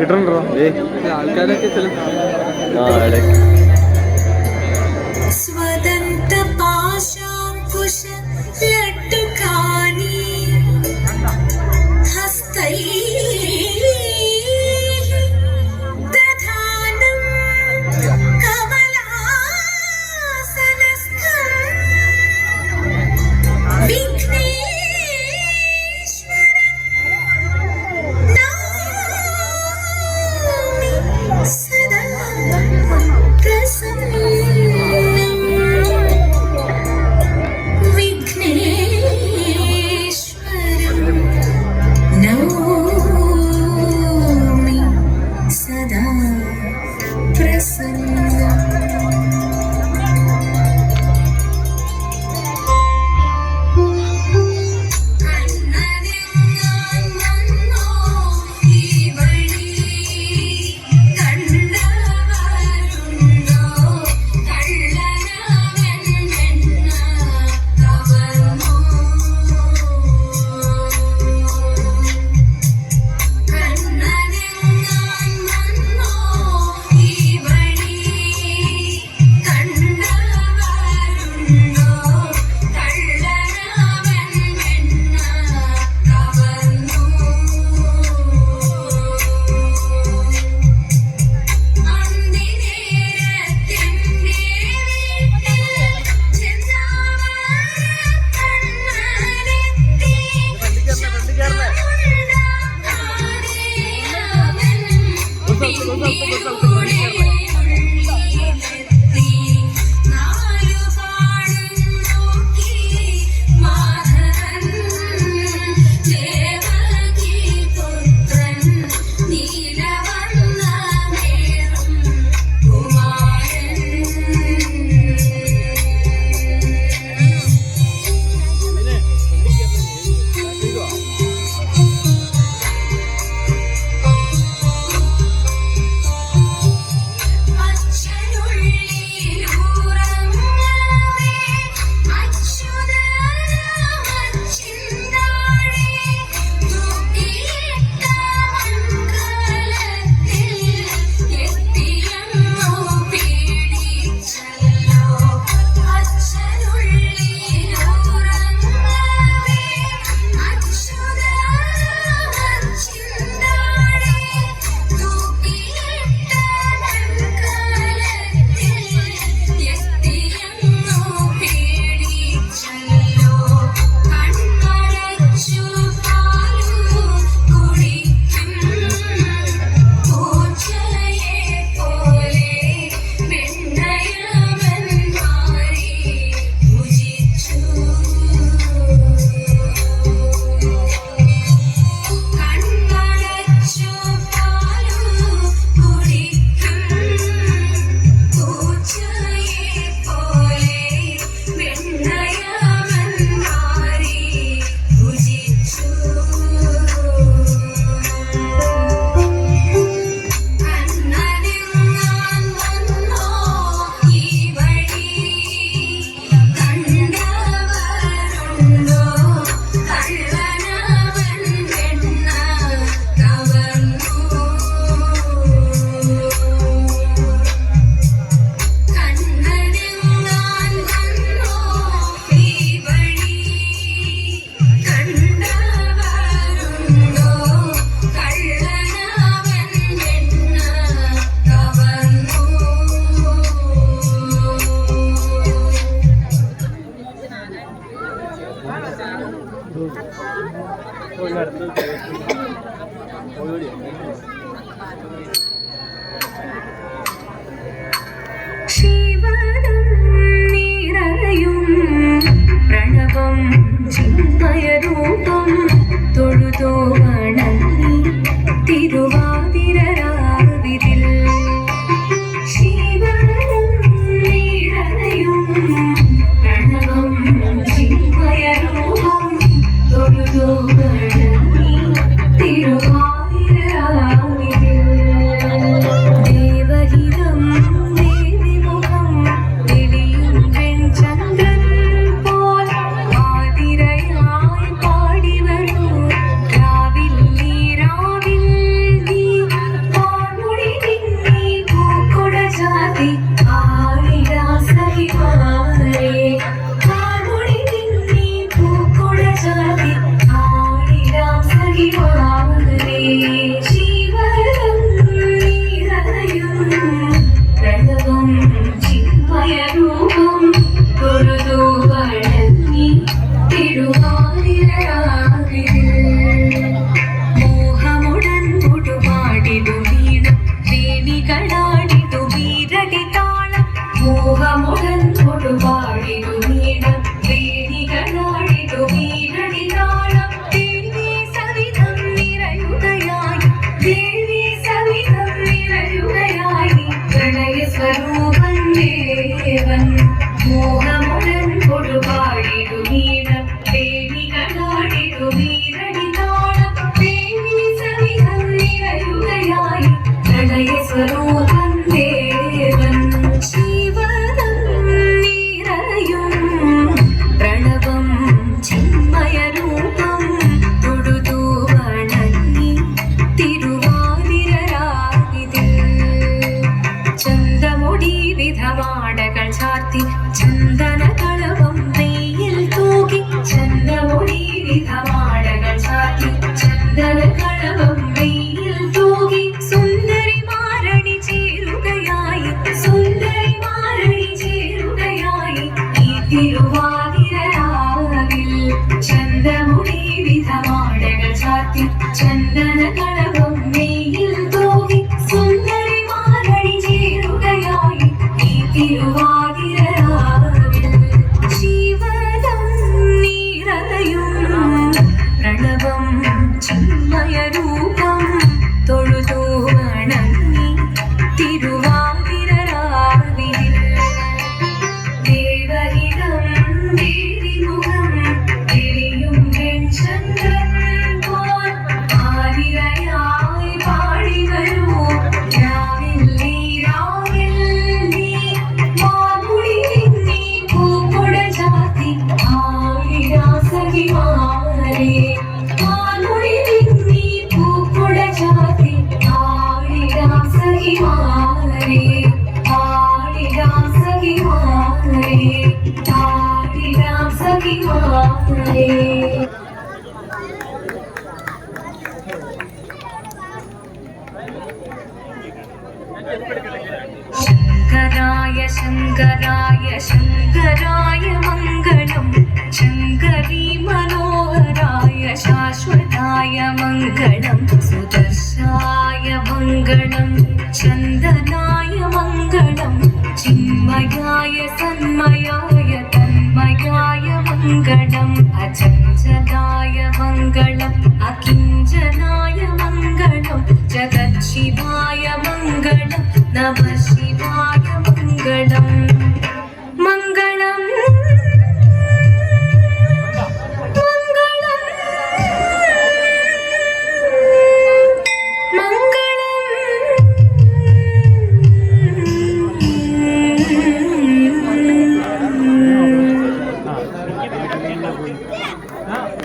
കിട്ടണ്ടോ ഏ ആൾക്കാരൊക്കെ ചിന്മയരൂപം തൊഴുതോ ശങ്കരായ ശങ്കരായ ശങ്കരായ മംഗളം. ശങ്കരീ മനോഹരായ ശാശ്വതായ മംഗളം. மங்களம் அச்சஞ்சனாய மங்களம் அகிஞ்சனாய மங்களம் ஜகத் சிவாய மங்களம் நம சிவாய மங்களம்.